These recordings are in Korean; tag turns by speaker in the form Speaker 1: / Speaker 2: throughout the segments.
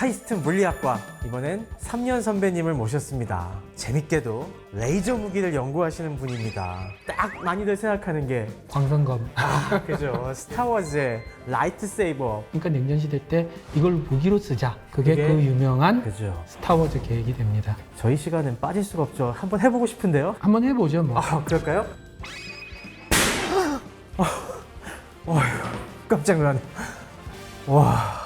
Speaker 1: 카이스트 물리학과 이번엔 3년 선배님을 모셨습니다. 재밌게도 레이저 무기를 연구하시는 분입니다. 딱 많이들 생각하는 게
Speaker 2: 광선검.
Speaker 1: 아, 그죠 스타워즈의 라이트 세이버
Speaker 2: 그러니까 냉전 시대 때 이걸 무기로 쓰자. 그게,
Speaker 1: 그게-
Speaker 2: 그 유명한
Speaker 1: 그죠.
Speaker 2: 스타워즈 계획이 됩니다.
Speaker 1: 저희 시간은 빠질 수가 없죠. 한번 해보고 싶은데요.
Speaker 2: 한번 해보죠, 뭐.
Speaker 1: 아 그럴까요? 어, 어휴, 깜짝 놀랐네. 와.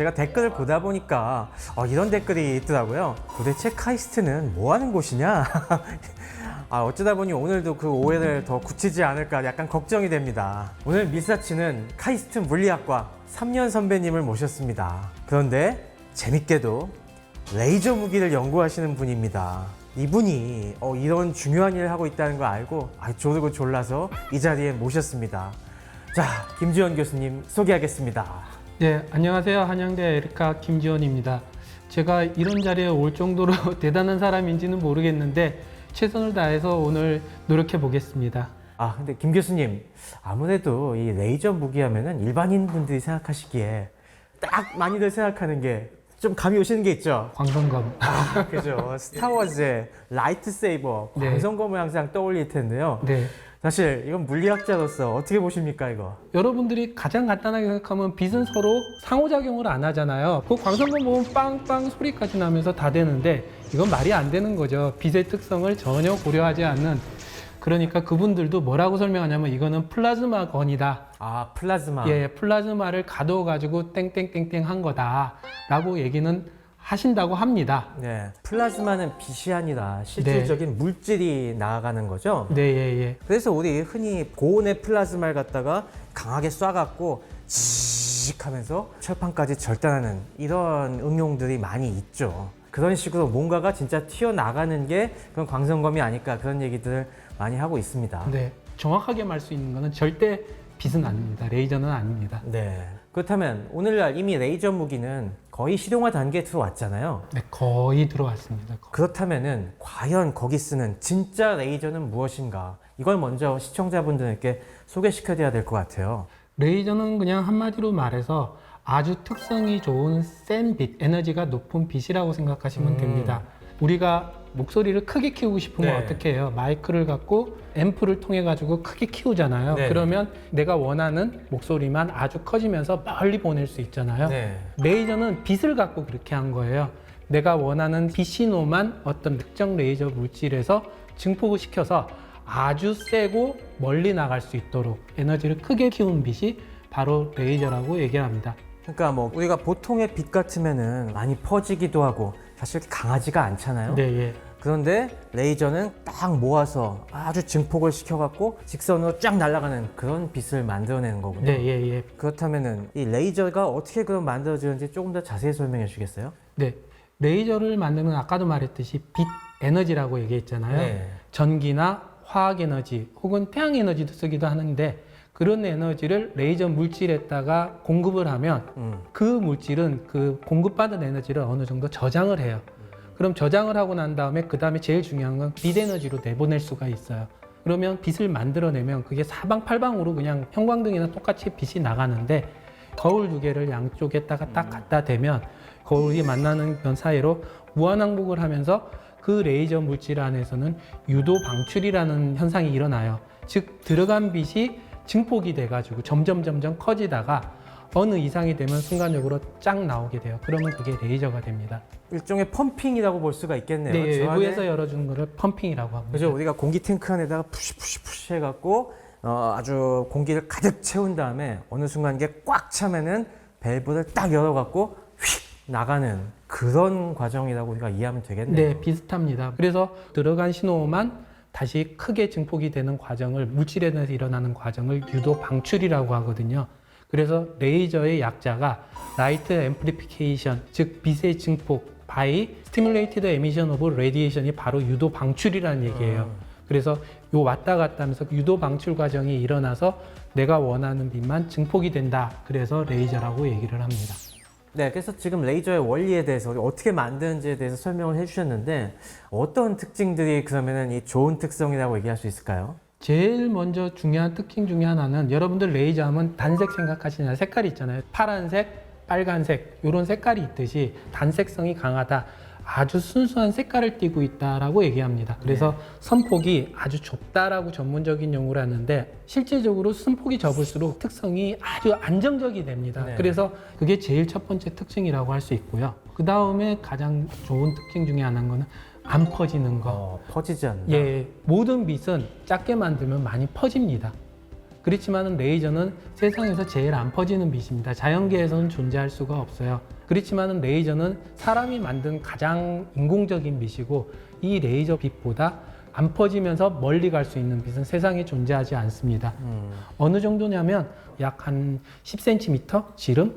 Speaker 1: 제가 댓글을 보다 보니까 어, 이런 댓글이 있더라고요. 도대체 카이스트는 뭐 하는 곳이냐? 아, 어쩌다 보니 오늘도 그 오해를 더 굳히지 않을까 약간 걱정이 됩니다. 오늘 미사치는 카이스트 물리학과 3년 선배님을 모셨습니다. 그런데 재밌게도 레이저 무기를 연구하시는 분입니다. 이분이 어, 이런 중요한 일을 하고 있다는 거 알고 아, 조르고 졸라서 이 자리에 모셨습니다. 자, 김지원 교수님 소개하겠습니다.
Speaker 2: 네, 안녕하세요. 한양대 에리카 김지원입니다. 제가 이런 자리에 올 정도로 대단한 사람인지는 모르겠는데 최선을 다해서 오늘 노력해 보겠습니다.
Speaker 1: 아, 근데 김 교수님, 아무래도 이 레이저 무기 하면은 일반인 분들이 생각하시기에 딱 많이들 생각하는 게 좀 감이 오시는 게 있죠?
Speaker 2: 광선검.
Speaker 1: 아, 그죠. 스타워즈의 라이트 세이버,
Speaker 2: 네.
Speaker 1: 광선검을 항상 떠올릴 텐데요.
Speaker 2: 네.
Speaker 1: 사실 이건 물리학자로서 어떻게 보십니까, 이거?
Speaker 2: 여러분들이 가장 간단하게 생각하면 빛은 서로 상호작용을 안 하잖아요. 그 광선검 보면 빵빵 소리까지 나면서 다 되는데 이건 말이 안 되는 거죠. 빛의 특성을 전혀 고려하지 않는 그러니까 그분들도 뭐라고 설명하냐면 이거는 플라즈마건이다.
Speaker 1: 아, 플라즈마.
Speaker 2: 예, 플라즈마를 가둬 가지고 땡땡땡땡 한 거다라고 얘기는 하신다고 합니다.
Speaker 1: 네. 플라즈마는 빛이 아니라 실질적인 물질이 나아가는 거죠?
Speaker 2: 네, 예, 예.
Speaker 1: 그래서 우리 흔히 고온의 플라즈마를 갖다가 강하게 쏴갖고 씩 하면서 철판까지 절단하는 이런 응용들이 많이 있죠. 그런 식으로 뭔가가 진짜 튀어나가는 게 그런 광선검이 아닐까 그런 얘기들을 많이 하고 있습니다.
Speaker 2: 네. 정확하게 말 수 있는 거는 절대 빛은 아닙니다. 레이저는 아닙니다.
Speaker 1: 네. 그렇다면 오늘날 이미 레이저 무기는 거의 실용화 단계에 들어왔잖아요.
Speaker 2: 네, 거의 들어왔습니다. 거의.
Speaker 1: 그렇다면은 과연 거기 쓰는 진짜 레이저는 무엇인가? 이걸 먼저 시청자분들께 소개시켜드려야 될 것 같아요.
Speaker 2: 레이저는 그냥 한마디로 말해서 아주 특성이 좋은 센 빛, 에너지가 높은 빛이라고 생각하시면
Speaker 1: 음.
Speaker 2: 됩니다. 우리가 목소리를 크게 키우고 싶으면
Speaker 1: 네.
Speaker 2: 어떻게 해요? 마이크를 갖고 앰프를 통해 가지고 크게 키우잖아요.
Speaker 1: 네.
Speaker 2: 그러면 내가 원하는 목소리만 아주 커지면서 멀리 보낼 수 있잖아요.
Speaker 1: 네.
Speaker 2: 레이저는 빛을 갖고 그렇게 한 거예요. 내가 원하는 빛 신호만 어떤 특정 레이저 물질에서 증폭을 시켜서 아주 세고 멀리 나갈 수 있도록 에너지를 크게 키운 빛이 바로 레이저라고 얘기합니다.
Speaker 1: 그러니까 뭐 우리가 보통의 빛 같으면은 많이 퍼지기도 하고 사실 강하지가 않잖아요.
Speaker 2: 네, 예.
Speaker 1: 그런데 레이저는 딱 모아서 아주 증폭을 시켜갖고 직선으로 쫙 날아가는 그런 빛을 만들어내는 거군요.
Speaker 2: 네, 예, 예.
Speaker 1: 그렇다면은 이 레이저가 어떻게 그럼 만들어지는지 조금 더 자세히 설명해 주시겠어요?
Speaker 2: 네. 레이저를 만드는 아까도 말했듯이 빛 에너지라고 얘기했잖아요.
Speaker 1: 네.
Speaker 2: 전기나 화학 에너지 혹은 태양 에너지도 쓰기도 하는데 그런 에너지를 레이저 물질에다가 공급을 하면
Speaker 1: 음.
Speaker 2: 그 물질은 그 공급받은 에너지를 어느 정도 저장을 해요. 그럼 저장을 하고 난 다음에 그 다음에 제일 중요한 건 빛 에너지로 내보낼 수가 있어요. 그러면 빛을 만들어내면 그게 사방팔방으로 그냥 형광등이나 똑같이 빛이 나가는데 거울 두 개를 양쪽에다가 딱 갖다 대면 거울이 만나는 면 사이로 무한항복을 하면서 그 레이저 물질 안에서는 유도 방출이라는 현상이 일어나요. 즉 들어간 빛이 증폭이 돼가지고 점점 점점 커지다가 어느 이상이 되면 순간적으로 쫙 나오게 돼요. 그러면 그게 레이저가 됩니다.
Speaker 1: 일종의 펌핑이라고 볼 수가 있겠네요.
Speaker 2: 네,
Speaker 1: 저 안에
Speaker 2: 외부에서 열어주는 거를 펌핑이라고 합니다.
Speaker 1: 그죠? 우리가 공기 탱크 안에다가 푸시 푸시 푸시 해갖고 어, 아주 공기를 가득 채운 다음에 어느 순간 이게 꽉 차면은 밸브를 딱 열어갖고 휙 나가는 그런 과정이라고 우리가 이해하면 되겠네요.
Speaker 2: 네, 비슷합니다. 그래서 들어간 신호만 다시 크게 증폭이 되는 과정을 물질에 대해서 일어나는 과정을 유도 방출이라고 하거든요. 그래서 레이저의 약자가 라이트 앰플리피케이션, 즉 빛의 증폭, by stimulated emission of radiation이 바로 유도 방출이라는 얘기예요. 그래서 요 왔다 갔다 하면서 유도 방출 과정이 일어나서 내가 원하는 빛만 증폭이 된다. 그래서 레이저라고 얘기를 합니다.
Speaker 1: 네, 그래서 지금 레이저의 원리에 대해서 어떻게 만드는지에 대해서 설명을 해주셨는데 어떤 특징들이 그러면은 이 좋은 특성이라고 얘기할 수 있을까요?
Speaker 2: 제일 먼저 중요한 특징 중에 하나는 여러분들 레이저 하면 단색 생각하시냐 색깔이 있잖아요. 파란색, 빨간색 이런 색깔이 있듯이 단색성이 강하다. 아주 순수한 색깔을 띠고 있다라고 얘기합니다. 그래서 선폭이 아주 좁다라고 전문적인 용어를 하는데 실제적으로 선폭이 좁을수록 특성이 아주 안정적이 됩니다.
Speaker 1: 네.
Speaker 2: 그래서 그게 제일 첫 번째 특징이라고 할 수 있고요. 그 다음에 가장 좋은 특징 중에 하나는 안 퍼지는 거.
Speaker 1: 어, 퍼지지 않는다.
Speaker 2: 예, 모든 빛은 작게 만들면 많이 퍼집니다. 그렇지만 레이저는 세상에서 제일 안 퍼지는 빛입니다. 자연계에서는 존재할 수가 없어요. 그렇지만 레이저는 사람이 만든 가장 인공적인 빛이고 이 레이저 빛보다 안 퍼지면서 멀리 갈 수 있는 빛은 세상에 존재하지 않습니다.
Speaker 1: 음,
Speaker 2: 어느 정도냐면 약 한 10cm 지름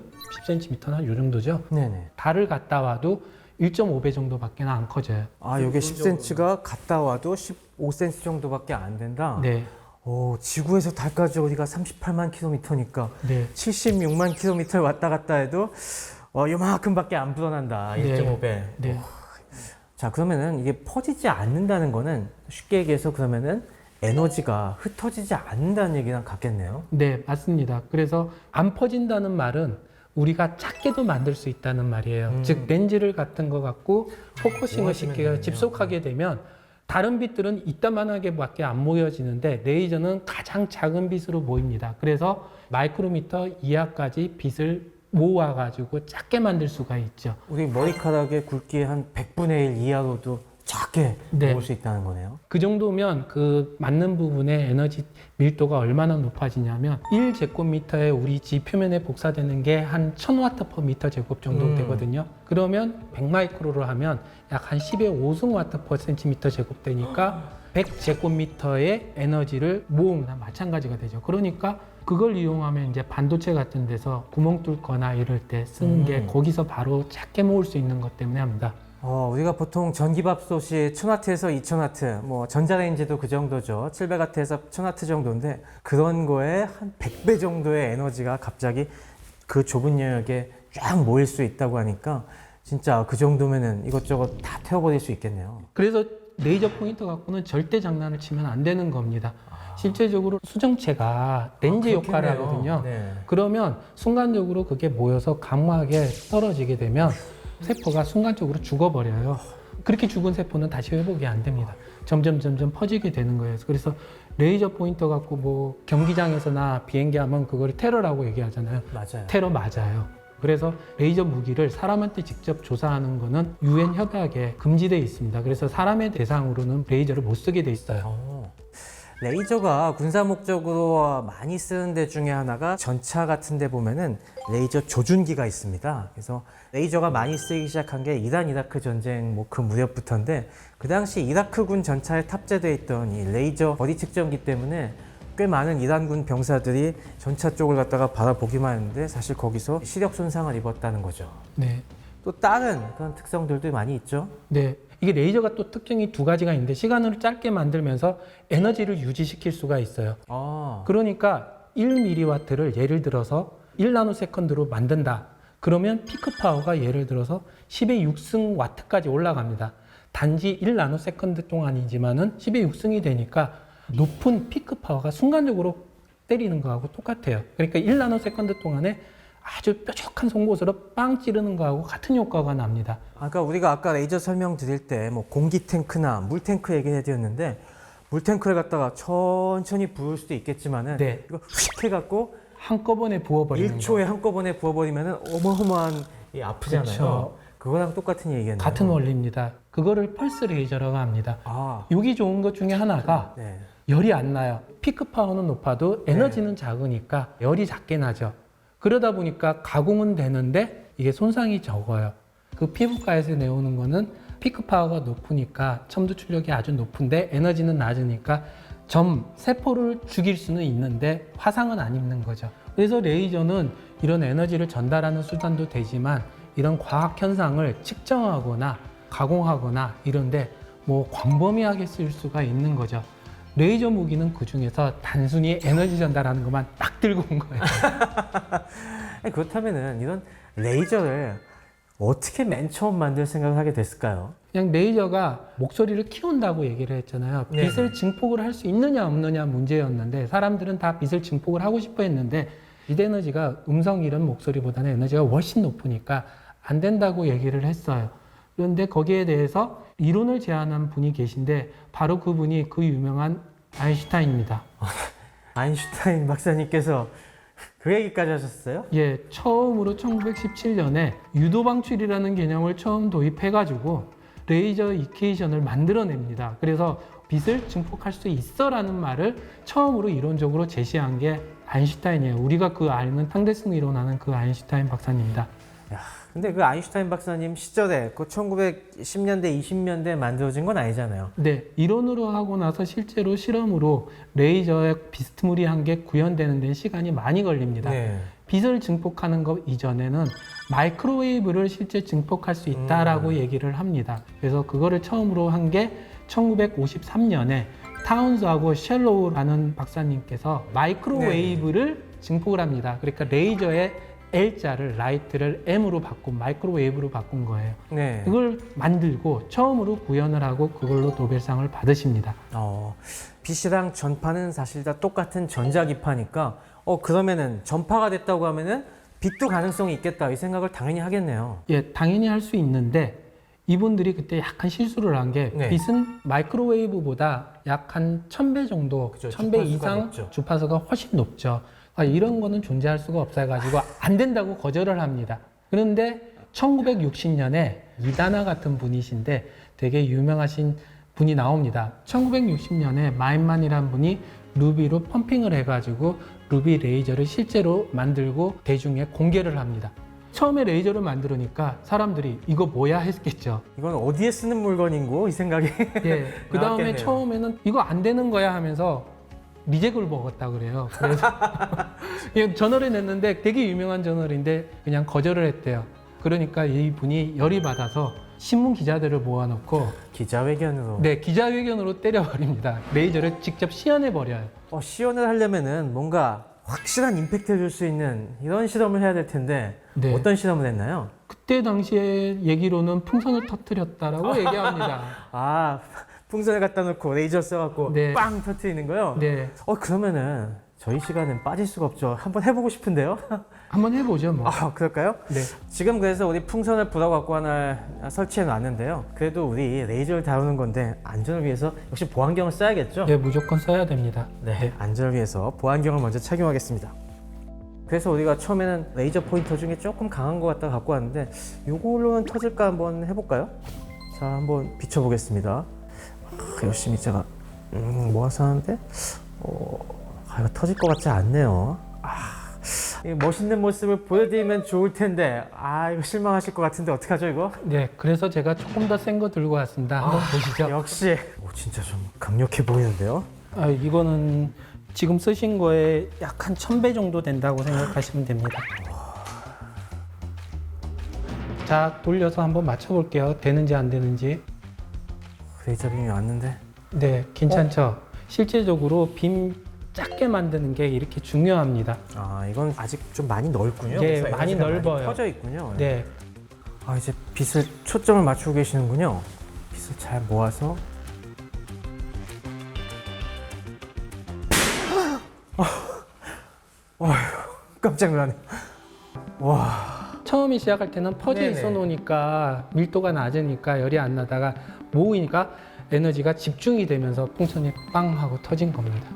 Speaker 2: 10cm나 이 정도죠.
Speaker 1: 네네.
Speaker 2: 달을 갔다 와도 1.5배 정도밖에 안 커져요.
Speaker 1: 아, 여기 10cm가 갔다 와도 15cm 정도밖에 안 된다.
Speaker 2: 네,
Speaker 1: 오, 지구에서 달까지 어디가 38만 킬로미터니까
Speaker 2: 네.
Speaker 1: 76만 킬로미터를 왔다 갔다 해도 어, 요만큼밖에 안 불어난다.
Speaker 2: 네.
Speaker 1: 1.5배.
Speaker 2: 네.
Speaker 1: 자, 그러면은 이게 퍼지지 않는다는 거는 쉽게 얘기해서 그러면은 에너지가 흩어지지 않는다는 얘기랑 같겠네요.
Speaker 2: 네, 맞습니다. 그래서 안 퍼진다는 말은 우리가 작게도 만들 수 있다는 말이에요.
Speaker 1: 음.
Speaker 2: 즉 렌즈를 같은 거 갖고 포커싱을 쉽게. 집속하게 되면 다른 빛들은 이따만하게 밖에 안 모여지는데 레이저는 가장 작은 빛으로 모입니다. 그래서 마이크로미터 이하까지 빛을 모아가지고 작게 만들 수가 있죠.
Speaker 1: 우리 머리카락의 굵기 한 100분의 1 이하로도 작게
Speaker 2: 네.
Speaker 1: 모을 수 있다는 거네요.
Speaker 2: 그 정도면 그 맞는 부분의 에너지 밀도가 얼마나 높아지냐면 1제곱미터에 우리 지 표면에 복사되는 게 한 1000와트 퍼 미터 제곱 정도
Speaker 1: 음.
Speaker 2: 되거든요. 그러면 100마이크로로 하면 약 한 10의 5승 와트 퍼 센티미터 제곱 되니까 100제곱미터의 에너지를 모으나 마찬가지가 되죠. 그러니까 그걸 이용하면 이제 반도체 같은 데서 구멍 뚫거나 이럴 때 쓰는 게
Speaker 1: 음.
Speaker 2: 거기서 바로 작게 모을 수 있는 것 때문에 합니다.
Speaker 1: 어, 우리가 보통 전기밥솥이 1000와트에서 2000와트, 뭐 전자레인지도 그 정도죠. 700와트에서 1000와트 정도인데 그런 거에 한 100배 정도의 에너지가 갑자기 그 좁은 영역에 쫙 모일 수 있다고 하니까 진짜 그 정도면은 이것저것 다 태워버릴 수 있겠네요.
Speaker 2: 그래서 레이저 포인터 갖고는 절대 장난을 치면 안 되는 겁니다. 실제적으로 수정체가 렌즈
Speaker 1: 아,
Speaker 2: 역할을
Speaker 1: 그렇겠네요.
Speaker 2: 하거든요.
Speaker 1: 네.
Speaker 2: 그러면 순간적으로 그게 모여서 강하게 떨어지게 되면 세포가 순간적으로 죽어버려요. 그렇게 죽은 세포는 다시 회복이 안 됩니다. 점점 점점 퍼지게 되는 거예요. 그래서 레이저 포인터 갖고 뭐 경기장에서나 비행기 하면 그걸 테러라고 얘기하잖아요.
Speaker 1: 맞아요.
Speaker 2: 테러 맞아요. 그래서 레이저 무기를 사람한테 직접 조사하는 거는 유엔 협약에 금지되어 있습니다. 그래서 사람의 대상으로는 레이저를 못 쓰게 돼 있어요.
Speaker 1: 어. 레이저가 군사 목적으로 많이 쓰는 데 중에 하나가 전차 같은 데 보면은 레이저 조준기가 있습니다. 그래서 레이저가 많이 쓰이기 시작한 게 이란 이라크 전쟁 뭐 그 무렵부터인데 그 당시 이라크군 전차에 탑재되어 있던 이 레이저 거리 측정기 때문에 꽤 많은 이란군 병사들이 전차 쪽을 갖다가 바라보기만 했는데 사실 거기서 시력 손상을 입었다는 거죠.
Speaker 2: 네.
Speaker 1: 또 다른 그런 특성들도 많이 있죠.
Speaker 2: 네. 이게 레이저가 또 특징이 두 가지가 있는데 시간을 짧게 만들면서 에너지를 유지시킬 수가 있어요.
Speaker 1: 아,
Speaker 2: 그러니까 1mW를 예를 들어서 1나노세컨드로 만든다. 그러면 피크 파워가 예를 들어서 10의 6승 와트까지 올라갑니다. 단지 1나노세컨드 동안이지만은 10의 6승이 되니까 높은 피크 파워가 순간적으로 때리는 거하고 똑같아요. 그러니까 1나노세컨드 동안에 아주 뾰족한 송곳으로 빵 찌르는 거하고 같은 효과가 납니다.
Speaker 1: 아까 우리가 아까 레이저 설명 드릴 때 뭐 공기 탱크나 물 탱크 얘기해 드렸는데 물 탱크를 갖다가 천천히 부을 수도 있겠지만은
Speaker 2: 네.
Speaker 1: 이거 휙 해갖고
Speaker 2: 한꺼번에 부어버리는 거.
Speaker 1: 1초에 한꺼번에 부어버리면은 어마어마한 이 아프잖아요.
Speaker 2: 그렇죠.
Speaker 1: 그거랑 똑같은 얘기겠네요.
Speaker 2: 같은 원리입니다. 그거를 펄스 레이저라고 합니다.
Speaker 1: 아,
Speaker 2: 여기 좋은 것 중에 하나가
Speaker 1: 네.
Speaker 2: 열이 안 나요. 피크 파워는 높아도 에너지는 작으니까 열이 작게 나죠. 그러다 보니까 가공은 되는데 이게 손상이 적어요. 그 피부과에서 내오는 거는 피크 파워가 높으니까 첨두 출력이 아주 높은데 에너지는 낮으니까 점 세포를 죽일 수는 있는데 화상은 안 입는 거죠. 그래서 레이저는 이런 에너지를 전달하는 수단도 되지만 이런 과학 현상을 측정하거나 가공하거나 이런데 뭐 광범위하게 쓸 수가 있는 거죠. 레이저 무기는 그 중에서 단순히 에너지 전달하는 것만 딱 들고 온 거예요.
Speaker 1: 그렇다면은 이런 레이저를 어떻게 맨 처음 만들 생각을 하게 됐을까요?
Speaker 2: 그냥 레이저가 목소리를 키운다고 얘기를 했잖아요.
Speaker 1: 네.
Speaker 2: 빛을 증폭을 할 수 있느냐 없느냐 문제였는데 사람들은 다 빛을 증폭을 하고 싶어 했는데 미드에너지가 음성 이런 목소리보다는 에너지가 훨씬 높으니까 안 된다고 얘기를 했어요. 그런데 거기에 대해서 이론을 제안한 분이 계신데 바로 그분이 그 유명한 아인슈타인입니다.
Speaker 1: 아인슈타인 박사님께서 그 얘기까지 하셨어요?
Speaker 2: 예, 처음으로 1917년에 유도 방출이라는 개념을 처음 도입해 가지고 레이저 이케이션을 만들어냅니다. 그래서 빛을 증폭할 수 있어라는 말을 처음으로 이론적으로 제시한 게 아인슈타인이에요. 우리가 그 아는 상대성 이론하는 그 아인슈타인 박사입니다.
Speaker 1: 근데 그 아인슈타인 박사님 시절에 그 1910년대, 20년대에 만들어진 건 아니잖아요.
Speaker 2: 네, 이론으로 하고 나서 실제로 실험으로 레이저의 비스무리한 게 구현되는 데는 시간이 많이 걸립니다.
Speaker 1: 네.
Speaker 2: 빛을 증폭하는 것 이전에는 마이크로웨이브를 실제 증폭할 수 있다라고
Speaker 1: 음.
Speaker 2: 얘기를 합니다. 그래서 그거를 처음으로 한 게 1953년에 타운스하고 셸로우라는 박사님께서 마이크로웨이브를 증폭을 합니다. 그러니까 레이저의 L자를 라이트를 M으로 바꾼 마이크로웨이브로 바꾼 거예요.
Speaker 1: 네.
Speaker 2: 그걸 만들고 처음으로 구현을 하고 그걸로 노벨상을 받으십니다.
Speaker 1: 어, 빛이랑 전파는 사실 다 똑같은 전자기파니까 어 그러면은 전파가 됐다고 하면은 빛도 가능성이 있겠다 이 생각을 당연히 하겠네요.
Speaker 2: 예, 당연히 할 수 있는데 이분들이 그때 약간 실수를 한 게
Speaker 1: 네.
Speaker 2: 빛은 마이크로웨이브보다 약한 1000배 정도,
Speaker 1: 그죠,
Speaker 2: 1000배
Speaker 1: 주파수가
Speaker 2: 이상. 주파수가 훨씬 높죠. 아, 이런 거는 존재할 수가 없어가지고 안 된다고 거절을 합니다. 그런데 1960년에 이다나 같은 분이신데 되게 유명하신 분이 나옵니다. 1960년에 마인만이라는 분이 루비로 펌핑을 해가지고 루비 레이저를 실제로 만들고 대중에 공개를 합니다. 처음에 레이저를 만들으니까 사람들이 이거 뭐야 했겠죠.
Speaker 1: 이건 어디에 쓰는 물건인고 이 생각이
Speaker 2: 예. 그 다음에. 처음에는 이거 안 되는 거야 하면서 리젝을 먹었다 그래요. 그래서 이 저널에 냈는데 되게 유명한 저널인데 그냥 거절을 했대요. 그러니까 이 분이 열이 받아서 신문 기자들을 모아놓고
Speaker 1: 기자회견으로
Speaker 2: 네 기자회견으로 때려버립니다. 레이저를 직접 시연해 버려요.
Speaker 1: 어, 시연을 하려면은 뭔가 확실한 임팩트를 줄수 있는 이런 실험을 해야 될 텐데
Speaker 2: 네.
Speaker 1: 어떤 실험을 했나요?
Speaker 2: 그때 당시에 얘기로는 풍선을 터뜨렸다라고 얘기합니다.
Speaker 1: 아 풍선을 갖다 놓고 레이저 써갖고
Speaker 2: 네.
Speaker 1: 빵 터트리는 거요?
Speaker 2: 네,
Speaker 1: 어 그러면은 저희 시간은 빠질 수가 없죠. 한번 해보고 싶은데요.
Speaker 2: 한번 해보죠 뭐.
Speaker 1: 아 그럴까요?
Speaker 2: 네.
Speaker 1: 지금 그래서 우리 풍선을 불어 갖고 하나 설치해 놨는데요. 그래도 우리 레이저를 다루는 건데 안전을 위해서 역시 보안경을 써야겠죠?
Speaker 2: 네, 무조건 써야 됩니다.
Speaker 1: 네, 안전을 위해서 보안경을 먼저 착용하겠습니다. 그래서 우리가 처음에는 레이저 포인터 중에 조금 강한 것 같다 갖고 왔는데 이걸로는 터질까 한번 해볼까요? 자, 한번 비춰보겠습니다. 아, 열심히 제가 음, 모아서 하는데 어, 아, 이거 터질 것 같지 않네요. 아, 이 멋있는 모습을 보여드리면 좋을 텐데 아 이거 실망하실 것 같은데 어떡하죠 이거?
Speaker 2: 네, 그래서 제가 조금 더 센 거 들고 왔습니다. 한번 보시죠.
Speaker 1: 역시 오, 진짜 좀 강력해 보이는데요.
Speaker 2: 아, 이거는 지금 쓰신 거에 약한 1000배 정도 된다고 생각하시면 됩니다. 자, 돌려서 한번 맞춰볼게요. 되는지 안 되는지.
Speaker 1: 레이저 빔이 왔는데
Speaker 2: 네, 괜찮죠? 실제적으로 빔 작게 만드는 게 이렇게 중요합니다.
Speaker 1: 아 이건 아직 좀 많이 넓군요.
Speaker 2: 예,
Speaker 1: 그래서
Speaker 2: 많이
Speaker 1: 에너지가
Speaker 2: 넓어요.
Speaker 1: 퍼져 있군요.
Speaker 2: 네,
Speaker 1: 아 이제 빛을 초점을 맞추고 계시는군요. 빛을 잘 모아서. 아, 어휴, 깜짝 놀라네. 와,
Speaker 2: 처음에 시작할 때는 퍼져
Speaker 1: 네네.
Speaker 2: 있어 놓으니까 밀도가 낮으니까 열이 안 나다가 모으니까 에너지가 집중이 되면서 풍선이 빵 하고 터진 겁니다.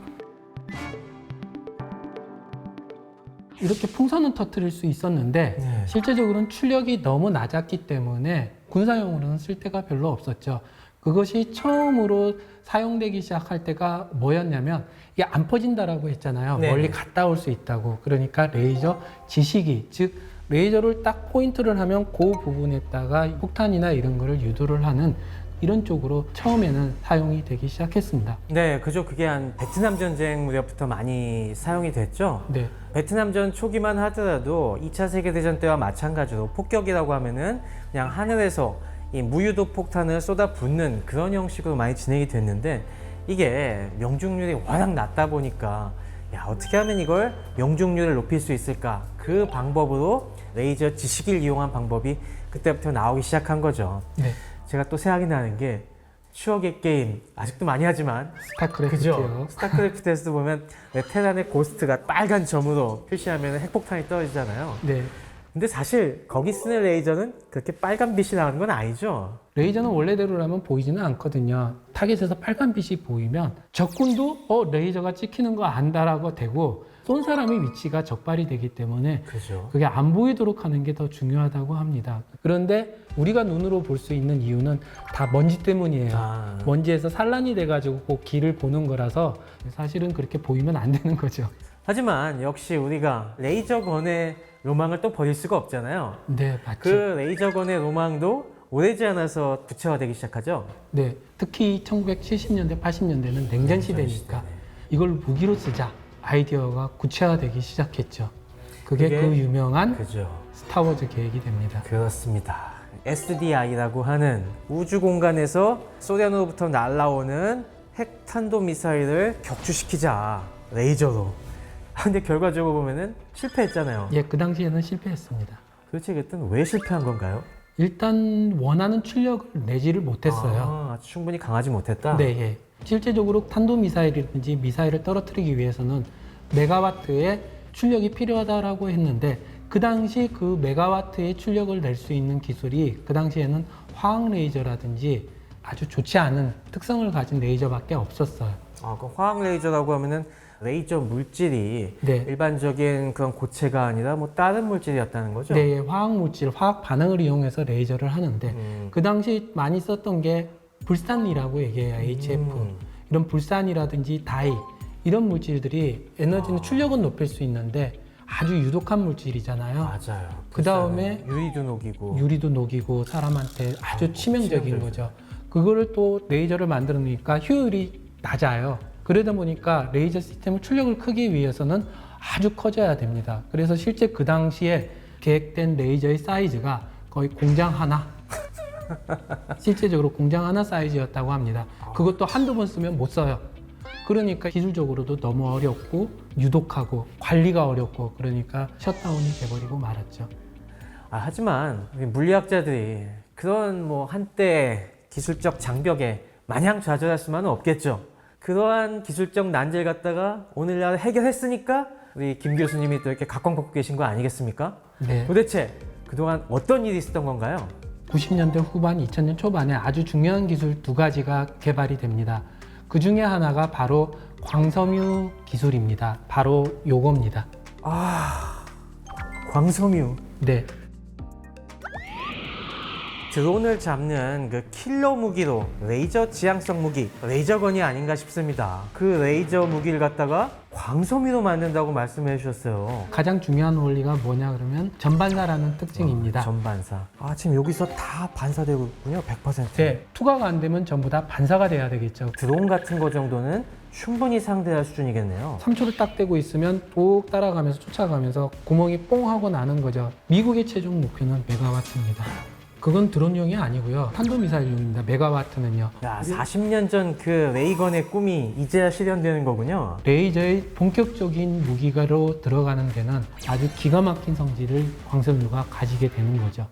Speaker 2: 이렇게 풍선은 터뜨릴 수 있었는데
Speaker 1: 네.
Speaker 2: 실제적으로는 출력이 너무 낮았기 때문에 군사용으로는 쓸 데가 별로 없었죠. 그것이 처음으로 사용되기 시작할 때가 뭐였냐면 이게 안 퍼진다라고 했잖아요.
Speaker 1: 네네.
Speaker 2: 멀리 갔다 올 수 있다고. 그러니까 레이저 지시기, 즉 레이저를 딱 포인트를 하면 그 부분에다가 폭탄이나 이런 거를 유도를 하는 이런 쪽으로 처음에는 사용이 되기 시작했습니다.
Speaker 1: 네, 그죠. 그게 한 베트남 전쟁 무렵부터 많이 사용이 됐죠.
Speaker 2: 네.
Speaker 1: 베트남전 초기만 하더라도 2차 세계대전 때와 마찬가지로 폭격이라고 하면은 그냥 하늘에서 이 무유도 폭탄을 쏟아 붓는 그런 형식으로 많이 진행이 됐는데 이게 명중률이 워낙 낮다 보니까 야, 어떻게 하면 이걸 명중률을 높일 수 있을까? 그 방법으로 레이저 지식을 이용한 방법이 그때부터 나오기 시작한 거죠.
Speaker 2: 네.
Speaker 1: 제가 또 생각이 나는 게 추억의 게임 아직도 많이 하지만
Speaker 2: 스타크래프트요.
Speaker 1: 스타크래프트에서도 보면 왜 테란의 고스트가 빨간 점으로 표시하면 핵폭탄이 떨어지잖아요.
Speaker 2: 네.
Speaker 1: 근데 사실 거기 쓰는 레이저는 그렇게 빨간 빛이 나는 건 아니죠.
Speaker 2: 레이저는 원래대로라면 보이지는 않거든요. 타겟에서 빨간 빛이 보이면 적군도 어 레이저가 찍히는 거 안다라고 되고 쏜 사람의 위치가 적발이 되기 때문에
Speaker 1: 그죠.
Speaker 2: 그게 안 보이도록 하는 게 더 중요하다고 합니다. 그런데 우리가 눈으로 볼 수 있는 이유는 다 먼지 때문이에요.
Speaker 1: 아,
Speaker 2: 먼지에서 산란이 돼가지고 그 길을 보는 거라서 사실은 그렇게 보이면 안 되는 거죠.
Speaker 1: 하지만 역시 우리가 레이저건의 로망을 또 버릴 수가 없잖아요.
Speaker 2: 네, 맞죠.
Speaker 1: 그 레이저건의 로망도 오래지 않아서 구체화되기 시작하죠.
Speaker 2: 네, 특히 1970년대, 80년대는 냉전 시대니까 이걸 무기로 쓰자 아이디어가 구체화되기 시작했죠. 그게,
Speaker 1: 그게-
Speaker 2: 그 유명한
Speaker 1: 그죠.
Speaker 2: 스타워즈 계획이 됩니다.
Speaker 1: 그렇습니다. SDI라고 하는 우주 공간에서 소련으로부터 날라오는 핵탄도 미사일을 격추시키자 레이저로. 아, 근데 결과적으로 보면은 실패했잖아요.
Speaker 2: 예, 그 당시에는 실패했습니다.
Speaker 1: 도대체 그땐 왜 실패한 건가요?
Speaker 2: 일단 원하는 출력을 내지를 못했어요.
Speaker 1: 아, 충분히 강하지 못했다.
Speaker 2: 네, 예. 실제적으로 탄도미사일이든지 미사일을 떨어뜨리기 위해서는 메가와트의 출력이 필요하다라고 했는데 그 당시 그 메가와트의 출력을 낼 수 있는 기술이 그 당시에는 화학 레이저라든지 아주 좋지 않은 특성을 가진 레이저밖에 없었어요.
Speaker 1: 아, 그 화학 레이저라고 하면은 레이저 물질이
Speaker 2: 네.
Speaker 1: 일반적인 그런 고체가 아니라 뭐 다른 물질이었다는 거죠?
Speaker 2: 네, 예, 화학 물질, 화학 반응을 이용해서 레이저를 하는데
Speaker 1: 음.
Speaker 2: 그 당시 많이 썼던 게 불산이라고 얘기해요. HF.
Speaker 1: 음.
Speaker 2: 이런 불산이라든지 다이 이런 물질들이 에너지는 출력은 높일 수 있는데 아주 유독한 물질이잖아요.
Speaker 1: 맞아요.
Speaker 2: 그 다음에
Speaker 1: 유리도 녹이고
Speaker 2: 유리도 녹이고 사람한테 아주 치명적인
Speaker 1: 치명적이죠.
Speaker 2: 거죠. 그거를 또 레이저를 만들어내니까 효율이 낮아요. 그러다 보니까 레이저 시스템을 출력을 크기 위해서는 아주 커져야 됩니다. 그래서 실제 그 당시에 계획된 레이저의 사이즈가 거의 공장 하나. 실제적으로 공장 하나 사이즈였다고 합니다. 그것도 한두 번 쓰면 못 써요. 그러니까 기술적으로도 너무 어렵고 유독하고 관리가 어렵고 그러니까 셧다운이 돼버리고 말았죠.
Speaker 1: 아, 하지만 우리 물리학자들이 그런 뭐 한때 기술적 장벽에 마냥 좌절할 수만은 없겠죠. 그러한 기술적 난제를 갖다가 오늘날 해결했으니까 우리 김 교수님이 또 이렇게 각광받고 계신 거 아니겠습니까?
Speaker 2: 네.
Speaker 1: 도대체 그동안 어떤 일이 있었던 건가요?
Speaker 2: 90년대 후반, 2000년 초반에 아주 중요한 기술 두 가지가 개발이 됩니다. 그 중에 하나가 바로 광섬유 기술입니다. 바로 요겁니다.
Speaker 1: 광섬유.
Speaker 2: 네.
Speaker 1: 드론을 잡는 그 킬러 무기로 레이저 지향성 무기, 레이저건이 아닌가 싶습니다. 그 레이저 무기를 갖다가 광섬유로 만든다고 말씀해 주셨어요.
Speaker 2: 가장 중요한 원리가 뭐냐 그러면 전반사라는 특징입니다.
Speaker 1: 전반사. 아, 지금 여기서 다 반사되고 있군요. 100%.
Speaker 2: 네, 투과가 안 되면 전부 다 반사가 돼야 되겠죠.
Speaker 1: 드론 같은 거 정도는 충분히 상대할 수준이겠네요.
Speaker 2: 3초를 딱 떼고 있으면 쭉 따라가면서 쫓아가면서 구멍이 뽕 하고 나는 거죠. 미국의 최종 목표는 메가와트입니다. 그건 드론용이 아니고요. 탄도미사일용입니다. 메가와트는요.
Speaker 1: 야, 40년 전 그 레이건의 꿈이 이제야 실현되는 거군요.
Speaker 2: 레이저의 본격적인 무기가로 들어가는 데는 아주 기가 막힌 성질을 광섬유가 가지게 되는 거죠.